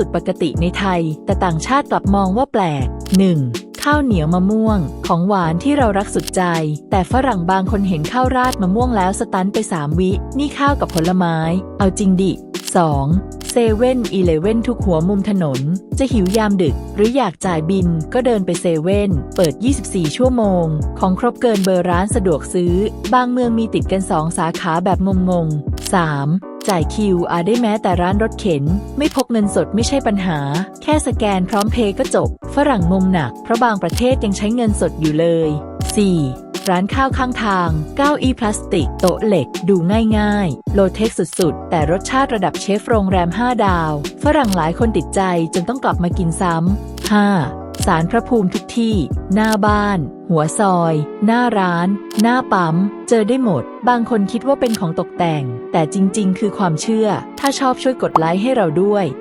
สุดปกติในไทย แต่ต่างชาติกลับมองว่าแปลก 1. ข้าวเหนียวมะม่วง ของหวานที่เรารักสุดใจ แต่ฝรั่งบางคนเห็นข้าวราดมะม่วงแล้วสตันไป 3 วิ นี่ข้าวกับผลไม้ เอาจริงดิ 2. เซเว่นอีเลเว่นทุกหัวมุมถนน จะหิวยามดึก หรืออยากจ่ายบินก็เดินไปเซเว่นเปิด 24 ชั่วโมง ของครบเกินเบอร์ร้านสะดวกซื้อ บางเมืองมีติดกันสองสาขาแบบงงๆ 3. จ่ายคิวอาได้แม้แต่ร้านรถเข็น ไม่พกเงินสดไม่ใช่ปัญหา แค่สแกนพร้อมเพย์ก็จบ ฝรั่งงงหนัก เพราะบางประเทศยังใช้เงินสดอยู่เลย 4. ร้านข้าวข้างทาง เก้าอี้พลาสติก โต๊ะเหล็ก ดูง่ายๆ โลเทคสุดๆ แต่รสชาติระดับเชฟโรงแรม 5 ดาว ฝรั่งหลายคนติดใจจนต้องกลับมากินซ้ำ 5. สารพระภูมิทุกที่ หน้าบ้าน หัวซอย หน้าร้าน หน้าปั๊ม เจอได้หมด บางคนคิดว่าเป็นของตกแต่ง แต่จริง ๆ คือความเชื่อ ถ้าชอบช่วยกดไลค์ให้เราด้วย